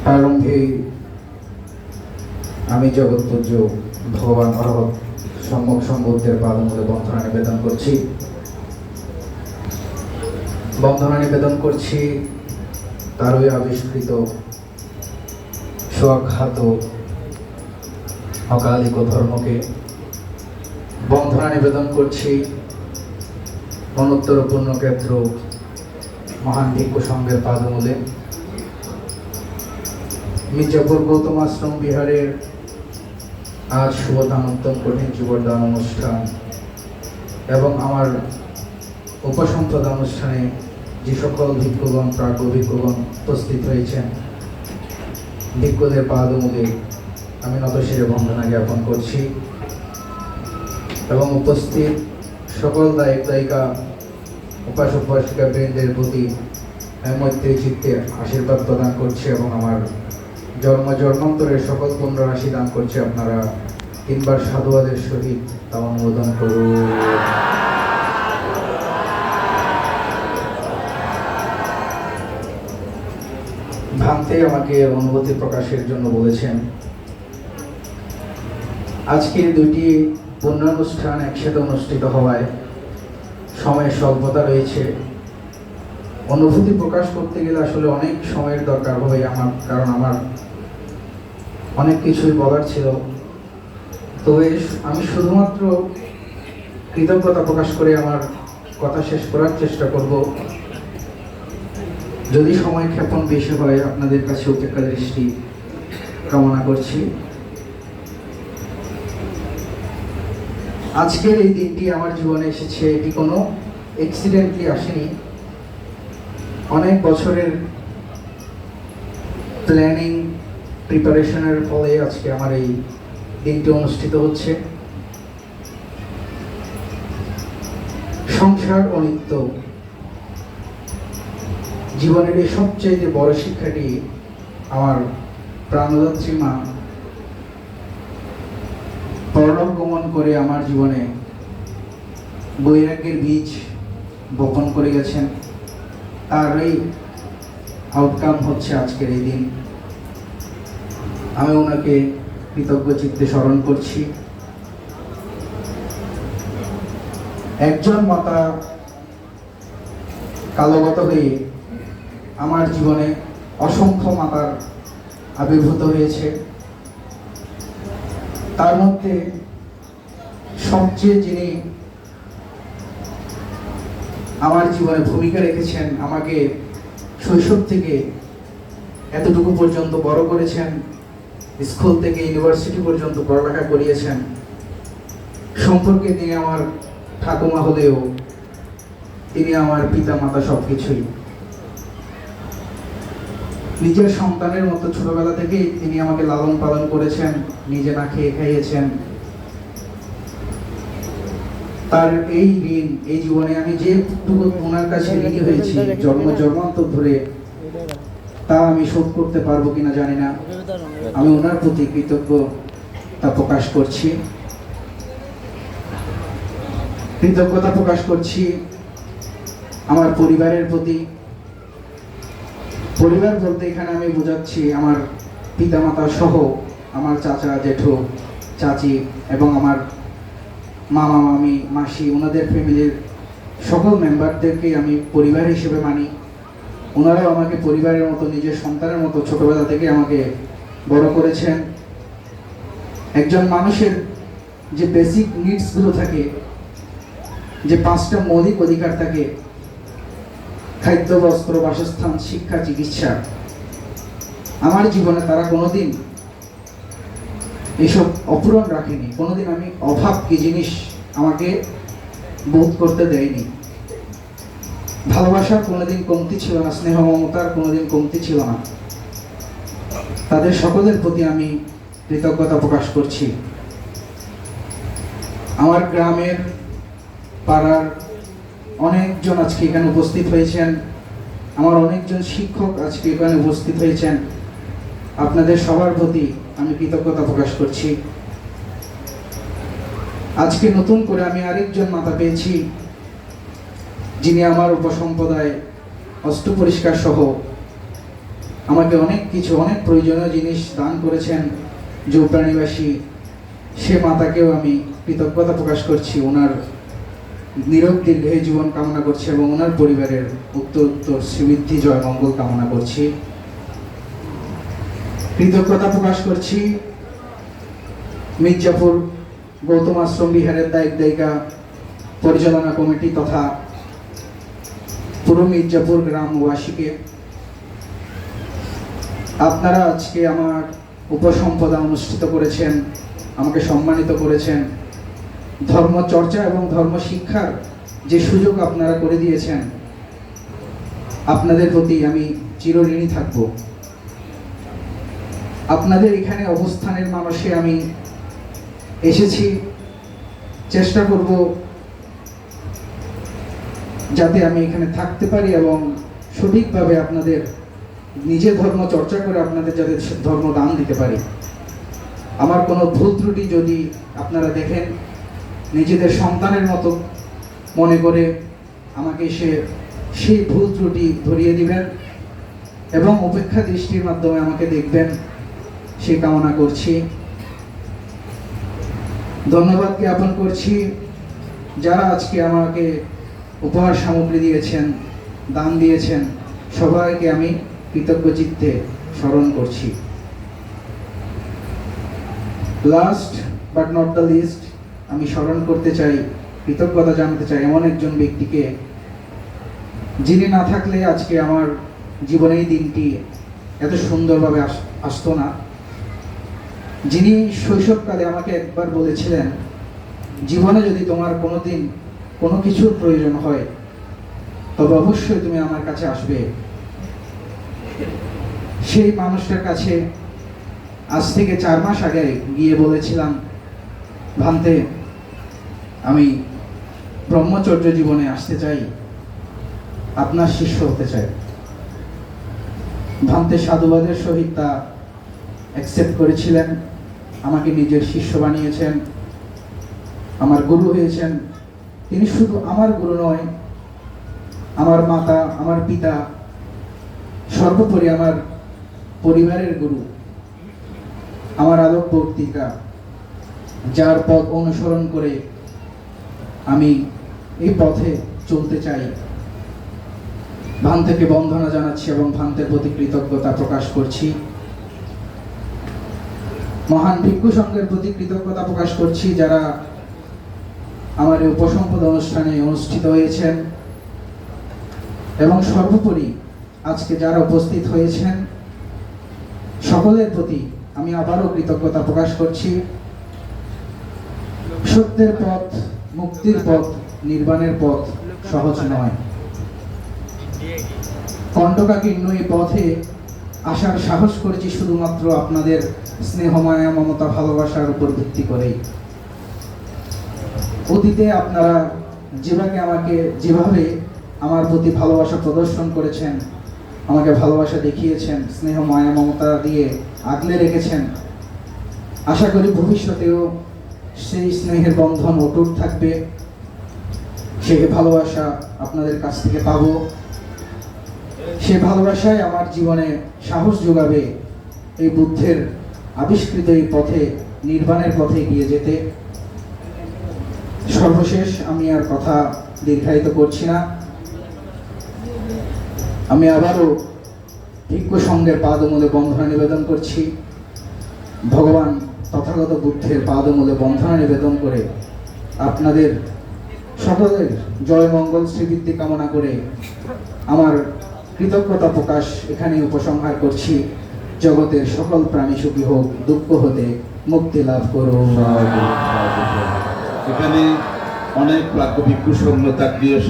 প্রারম্ভে আমি জগৎপূজ্য ভগবান অরহত সম্মুখ সম্বুদ্ধের পাদমূলে বন্ধনা নিবেদন করছি। বন্ধনা নিবেদন করছি তারই আবিষ্কৃত স্বঘাত অকালিক ধর্মকে বন্ধনা নিবেদন করছি অনুত্তর পূর্ণক্ষেত্র মহান ভিক্ষু সংঘের পাদমূলে। মির্জাপুর গৌতম আশ্রম বিহারের আজ শুভদানোত্তম কঠিন জীবনদান অনুষ্ঠান এবং আমার উপসম্পদা অনুষ্ঠানে যে সকল ভিক্ষুগণ প্রাজ্ঞ ভিক্ষুগণ উপস্থিত হয়েছেন, ভিক্ষুদের পাদমূলে আমি নতশিরে বন্দনা জ্ঞাপন করছি এবং উপস্থিত সকল দায়িক দায়িকা উপাসক উপাসিকা বৃন্দের প্রতি মৈত্রী চিত্তে আশীর্বাদ প্রদান করছে এবং আমার জন্ম জন্মান্তরের সকল পুণ্যরাশি দান করছে আপনারা। তিনবার সাধুবাদের সহিত তা অনুমোদন করুন। ভান্তে আমাকে অনুভূতি প্রকাশের জন্য বলেছেন, আজকে দুটি পুণ্যানুষ্ঠান একসাথে অনুষ্ঠিত হওয়ায় সময়ের স্বল্পতা রয়েছে। অনুভূতি প্রকাশ করতে গেলে আসলে অনেক সময়ের দরকার হবে আমার, কারণ আমার অনেক কিছুই বলার ছিল। তবে আমি শুধুমাত্র কৃতজ্ঞতা প্রকাশ করে আমার কথা শেষ করার চেষ্টা করব। যদি সময় ক্ষেপণ বেশি হয়, আপনাদের কাছে উপেক্ষা দৃষ্টি কামনা করছি। আজকের এই দিনটি আমার জীবনে এসেছে, এটি কোনো অ্যাক্সিডেন্টলি আসেনি। অনেক বছরের প্ল্যানিং প্রিপারেশনের ফলে আজকে আমার এই দিনটি অনুষ্ঠিত হচ্ছে। সংসার অনিত্য জীবনের এই সবচেয়ে বড় শিক্ষাটি আমার প্রাণদাত্রী মা পরলোক করে আমার জীবনে বৈরাগ্যের বীজ বপন করে গেছেন। তারই আউটকাম হচ্ছে আজকের এই দিন। আমি ওনাকে কৃতজ্ঞ চিত্তে স্মরণ করছি। একজন মাতা কালগত হয়ে আমার জীবনে অসংখ্য মাতার আবির্ভূত হয়েছে। তার মধ্যে সবচেয়ে যিনি আমার জীবনে ভূমিকা রেখেছেন, আমাকে শৈশব থেকে এতটুকু পর্যন্ত বড় করেছেন, স্কুল থেকে ইউনিভার্সিটি পর্যন্ত পড়ালেখা করিয়েছেন, সম্পর্কে তিনি আমার ঠাকুমা হলেও তিনি আমার পিতা মাতা সব কিছুই নিজের সন্তানের মতো ছোটবেলা থেকেই তিনি আমাকে লালন পালন করেছেন, নিজে না খেয়ে খাইয়েছেন। তার এই ঋণ, এই জীবনে আমি যেটুকু ওনার কাছে ঋণী হয়েছি, জন্ম জন্মান্তর ধরে, তা আমি শোধ করতে পারব কিনা জানি না। আমি ওনার প্রতি কৃতজ্ঞতা প্রকাশ করছি। কৃতজ্ঞতা প্রকাশ করছি আমার পরিবারের প্রতি। পরিবার বলতে এখানে আমি বোঝাচ্ছি আমার পিতামাতা সহ আমার চাচা, জেঠু, চাচি এবং আমার মামা, মামি, মাসি, ওনাদের ফ্যামিলির সকল মেম্বারদেরকে আমি পরিবার হিসেবে মানি। ওনারাও আমাকে পরিবারের মতো, নিজের সন্তানের মতো ছোটবেলা থেকে আমাকে বড় করেছেন। একজন মানুষের যে বেসিক নিডসগুলো থাকে, যে পাঁচটা মৌলিক অধিকার থাকে, খাদ্য, বস্ত্র, বাসস্থান, শিক্ষা, চিকিৎসা, আমার জীবনে তারা কোনোদিন এইসব অপূরণ রাখেনি। কোনোদিন আমি অভাব কি জিনিস আমাকে বোধ করতে দেয়নি। ভালোবাসার কোনোদিন কমতি ছিল না, স্নেহ মমতার কোনোদিন কমতি ছিল না। তাদের সকলের প্রতি আমি কৃতজ্ঞতা প্রকাশ করছি। আমার গ্রামের পাড়ার অনেকজন আজকে এখানে উপস্থিত হয়েছেন। আমার অনেকজন শিক্ষক আজকে এখানে উপস্থিত হয়েছেন। আপনাদের সবার প্রতি আমি কৃতজ্ঞতা প্রকাশ করছি। আজকে নতুন করে আমি আরেকজন মাতা পেয়েছি, যিনি আমার উপসম্প্রদায় অস্ত্র পরিষ্কার সহ আমাকে অনেক কিছু, অনেক প্রয়োজনীয় জিনিস দান করেছেন যৌপ্রাণীবাসী সে মাতাকেও আমি কৃতজ্ঞতা প্রকাশ করছি। ওনার নিরব দীর্ঘায়ু জীবন কামনা করছি এবং ওনার পরিবারের উত্তর উত্তর শ্রীবৃদ্ধি জয় মঙ্গল কামনা করছি। কৃতজ্ঞতা প্রকাশ করছি। মির্জাপুর গৌতম আশ্রম বিহারের দায়িক দায়িকা পরিচালনা কমিটি তথা পুরো মির্জাপুর গ্রামবাসীকে। আপনারা আজকে আমার উপসম্পদা অনুষ্ঠিত করেছেন, আমাকে সম্মানিত করেছেন। ধর্ম চর্চা এবং ধর্ম শিক্ষার যে সুযোগ আপনারা করে দিয়েছেন, আপনাদের প্রতি আমি চিরঋণী থাকব। আপনাদের এখানে অবস্থানের মানুষে আমি এসেছি। চেষ্টা করব যাতে আমি এখানে থাকতে পারি এবং সঠিকভাবে আপনাদের নিজে ধর্ম চর্চা করে আপনাদের যাতে ধর্ম দান দিতে পারি। আমার কোনো ভুল ত্রুটি যদি আপনারা দেখেন, নিজেদের সন্তানের মতো মনে করে আমাকে সে সেই ভুল ত্রুটি ধরিয়ে দিবেন এবং উপেক্ষা দৃষ্টির মাধ্যমে আমাকে দেখবেন। সে কামনা করছি। ধন্যবাদ জ্ঞাপন করছি। যারা আজকে আমাকে উপহার সামগ্রী দিয়েছেন, দান দিয়েছেন, সবাইকে আমি কৃতজ্ঞ চিত্তে স্মরণ করছি। Last but not the least আমি স্মরণ করতে চাই, কৃতজ্ঞতা জানাতে চাই এমন একজন ব্যক্তিকে, যিনি না থাকলে আজকে আমার জীবনে এই দিনটি এত সুন্দরভাবে আস- আসতো না। যিনি শৈশবকালে আমাকে একবার বলেছিলেন, জীবনে যদি তোমার কোনো দিন কোনো কিছুর প্রয়োজন হয়, তবে অবশ্যই তুমি আমার কাছে আসবে। সেই মানুষটার কাছে আজ থেকে চার মাস আগে গিয়ে বলেছিলাম, ভান্তে, আমি ব্রহ্মচর্য জীবনে আসতে চাই, আপনার শিষ্য হতে চাই। ভান্তে সাধুবাদের সহিত তা অ্যাকসেপ্ট করেছিলেন, আমাকে নিজের শিষ্য বানিয়েছেন, আমার গুরু হয়েছেন। তিনি শুধু আমার গুরু নয়, আমার মাতা, আমার পিতা, সর্বোপরি আমার পরিবারের গুরু, আমার আলোক বক্তৃতা যার পথ অনুসরণ করে আমি এই পথে চলতে চাই। ভান্তেকে বন্ধনা জানাচ্ছি এবং ভান্তের প্রতি কৃতজ্ঞতা প্রকাশ করছি। মহান ভিক্ষু সংঘের প্রতি কৃতজ্ঞতা প্রকাশ করছি, যারা আমার এই উপসম্পদ অনুষ্ঠানে অনুষ্ঠিত হয়েছেন। এবং সর্বোপরি আজকে যারা উপস্থিত হয়েছেন, সকলের প্রতি আমি আবারও কৃতজ্ঞতা প্রকাশ করছি। সত্যের পথ, মুক্তির পথ, নির্বাণের পথ সহজ নয়। কণ্টকাকীর্ণ এই পথে আসার সাহস করেছি শুধুমাত্র আপনাদের স্নেহ মায়া মমতা, ভালোবাসার উপর ভিত্তি করেই। অতীতে আপনারা যেভাবে আমাকে, যেভাবে আমার প্রতি ভালোবাসা প্রদর্শন করেছেন, আমাকে ভালোবাসা দেখিয়েছেন, স্নেহ, মায়া, মমতা দিয়ে আগলে রেখেছেন, আশা করি ভবিষ্যতেও সেই স্নেহের বন্ধন অটুট থাকবে। সেই ভালোবাসা আপনাদের কাছ থেকে পাবো। সে ভালোবাসায় আমার জীবনে সাহস যোগাবে এই বুদ্ধের আবিষ্কৃত এই পথে, নির্বাণের পথে এগিয়ে যেতে। সর্বশেষ আমি আর কথা দীর্ঘায়িত করছি না। আমি আবারও ভিক্ষু সঙ্গের পাদমূলে বন্ধনা নিবেদন করছি। ভগবান তথাগত বুদ্ধের পাদমূলে বন্ধনা নিবেদন করে আপনাদের সকলের জয় মঙ্গল শ্রীবৃদ্ধি কামনা করে আমার কৃতজ্ঞতা প্রকাশ এখানে উপসংহার করছি। জগতের সকল প্রাণী সুখী হোক, দুঃখ হতে মুক্তি লাভ করুন। এখানে অনেক প্রাজ্ঞ ভিক্ষু